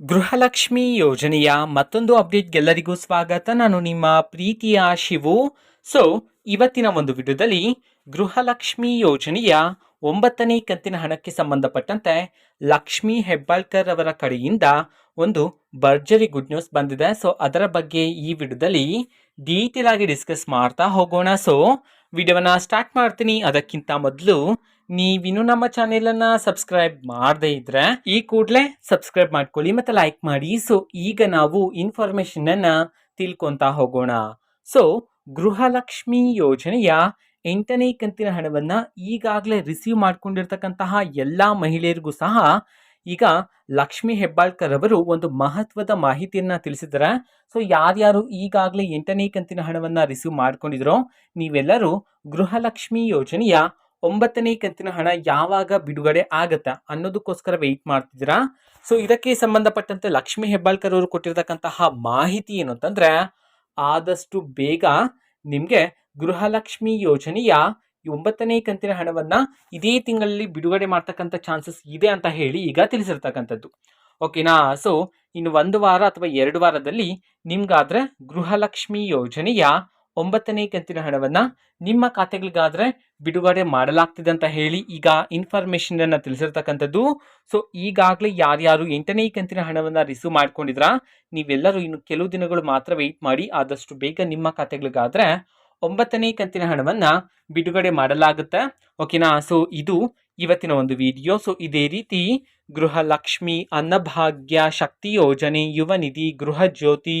ಗೃಹಲಕ್ಷ್ಮಿ ಯೋಜನೆಯ ಮತ್ತೊಂದು ಅಪ್ಡೇಟ್ಗೆಲ್ಲರಿಗೂ ಸ್ವಾಗತ. ನಾನು ನಿಮ್ಮ ಪ್ರೀತಿಯ ಶಿವು. ಸೊ ಇವತ್ತಿನ ಒಂದು ವಿಡಿಯೋದಲ್ಲಿ ಗೃಹಲಕ್ಷ್ಮಿ ಯೋಜನೆಯ ಒಂಬತ್ತನೇ ಕಂತಿನ ಹಣಕ್ಕೆ ಸಂಬಂಧಪಟ್ಟಂತೆ ಲಕ್ಷ್ಮಿ ಹೆಬ್ಬಾಳ್ಕರ್ ಅವರ ಕಡೆಯಿಂದ ಒಂದು ಭರ್ಜರಿ ಗುಡ್ ನ್ಯೂಸ್ ಬಂದಿದೆ. ಸೊ ಅದರ ಬಗ್ಗೆ ಈ ವಿಡಿಯೋದಲ್ಲಿ ಡೀಟೇಲ್ ಆಗಿ ಡಿಸ್ಕಸ್ ಮಾಡ್ತಾ ಹೋಗೋಣ. ಸೊ ವಿಡಿಯೋವನ್ನ ಸ್ಟಾರ್ಟ್ ಮಾಡ್ತೀನಿ. ಅದಕ್ಕಿಂತ ಮೊದಲು ನೀವಿನ್ನು ನಮ್ಮ ಚಾನೆಲನ್ನು ಸಬ್ಸ್ಕ್ರೈಬ್ ಮಾಡದೇ ಇದ್ರೆ ಈ ಕೂಡಲೇ ಸಬ್ಸ್ಕ್ರೈಬ್ ಮಾಡ್ಕೊಳ್ಳಿ ಮತ್ತು ಲೈಕ್ ಮಾಡಿ. ಸೊ ಈಗ ನಾವು ಇನ್ಫಾರ್ಮೇಷನನ್ನು ತಿಳ್ಕೊತಾ ಹೋಗೋಣ. ಸೊ ಗೃಹಲಕ್ಷ್ಮಿ ಯೋಜನೆಯ ಎಂಟನೇ ಕಂತಿನ ಹಣವನ್ನು ಈಗಾಗಲೇ ರಿಸೀವ್ ಮಾಡ್ಕೊಂಡಿರ್ತಕ್ಕಂತಹ ಎಲ್ಲ ಮಹಿಳೆಯರಿಗೂ ಸಹ ಈಗ ಲಕ್ಷ್ಮಿ ಹೆಬ್ಬಾಳ್ಕರ್ ಅವರು ಒಂದು ಮಹತ್ವದ ಮಾಹಿತಿಯನ್ನ ತಿಳಿಸಿದ್ದಾರೆ. ಸೊ ಯಾರ್ಯಾರು ಈಗಾಗಲೇ ಎಂಟನೇ ಕಂತಿನ ಹಣವನ್ನು ರಿಸೀವ್ ಮಾಡ್ಕೊಂಡಿದ್ರೋ ನೀವೆಲ್ಲರೂ ಗೃಹಲಕ್ಷ್ಮಿ ಯೋಜನೆಯ ಒಂಬತ್ತನೇ ಕಂತಿನ ಹಣ ಯಾವಾಗ ಬಿಡುಗಡೆ ಆಗತ್ತಾ ಅನ್ನೋದಕ್ಕೋಸ್ಕರ ವೆಯ್ಟ್ ಮಾಡ್ತಿದ್ದೀರಾ? ಸೊ ಇದಕ್ಕೆ ಸಂಬಂಧಪಟ್ಟಂತೆ ಲಕ್ಷ್ಮಿ ಹೆಬ್ಬಾಳ್ಕರ್ ಅವರು ಕೊಟ್ಟಿರತಕ್ಕಂತಹ ಮಾಹಿತಿ ಏನು ಅಂತಂದ್ರೆ, ಆದಷ್ಟು ಬೇಗ ನಿಮಗೆ ಗೃಹಲಕ್ಷ್ಮಿ ಯೋಜನೆಯ ಒಂಬತ್ತನೇ ಕಂತಿನ ಹಣವನ್ನ ಇದೇ ತಿಂಗಳಲ್ಲಿ ಬಿಡುಗಡೆ ಮಾಡ್ತಕ್ಕಂಥ ಚಾನ್ಸಸ್ ಇದೆ ಅಂತ ಹೇಳಿ ಈಗ ತಿಳಿಸಿರ್ತಕ್ಕಂಥದ್ದು. ಓಕೆನಾ ಸೊ ಇನ್ನು ಒಂದು ವಾರ ಅಥವಾ ಎರಡು ವಾರದಲ್ಲಿ ನಿಮ್ಗಾದ್ರೆ ಗೃಹಲಕ್ಷ್ಮಿ ಯೋಜನೆಯ ಒಂಬತ್ತನೇ ಕಂತಿನ ಹಣವನ್ನು ನಿಮ್ಮ ಖಾತೆಗಳಿಗಾದ್ರೆ ಬಿಡುಗಡೆ ಮಾಡಲಾಗ್ತಿದೆ ಅಂತ ಹೇಳಿ ಈಗ ಇನ್ಫಾರ್ಮೇಷನನ್ನು ತಿಳಿಸಿರ್ತಕ್ಕಂಥದ್ದು. ಸೊ ಈಗಾಗಲೇ ಯಾರ್ಯಾರು ಎಂಟನೇ ಕಂತಿನ ಹಣವನ್ನ ರಿಸೀವ್ ಮಾಡ್ಕೊಂಡಿದ್ರ, ನೀವೆಲ್ಲರೂ ಇನ್ನು ಕೆಲವು ದಿನಗಳು ಮಾತ್ರ ವೆಯ್ಟ್ ಮಾಡಿ, ಆದಷ್ಟು ಬೇಗ ನಿಮ್ಮ ಖಾತೆಗಳಿಗಾದ್ರೆ ಒಂಬತ್ತನೇ ಕಂತಿನ ಹಣವನ್ನ ಬಿಡುಗಡೆ ಮಾಡಲಾಗುತ್ತೆ. ಓಕೆನಾ ಸೊ ಇದು ಇವತ್ತಿನ ಒಂದು ವಿಡಿಯೋ ಸೊ ಇದೇ ರೀತಿ ಗೃಹಲಕ್ಷ್ಮಿ ಅನ್ನಭಾಗ್ಯ ಶಕ್ತಿ ಯೋಜನೆ ಯುವ ನಿಧಿ ಗೃಹ ಜ್ಯೋತಿ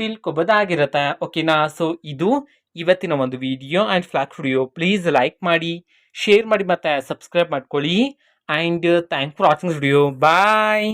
ತಿಳ್ಕೊಬೋದಾಗಿರುತ್ತೆ. ಓಕೆನಾ ಸೊ ಇದು ಇವತ್ತಿನ ಒಂದು video and vlog video please like ಮಾಡಿ ಶೇರ್ ಮಾಡಿ ಮತ್ತು ಸಬ್ಸ್ಕ್ರೈಬ್ ಮಾಡ್ಕೊಳ್ಳಿ. And thank for watching video bye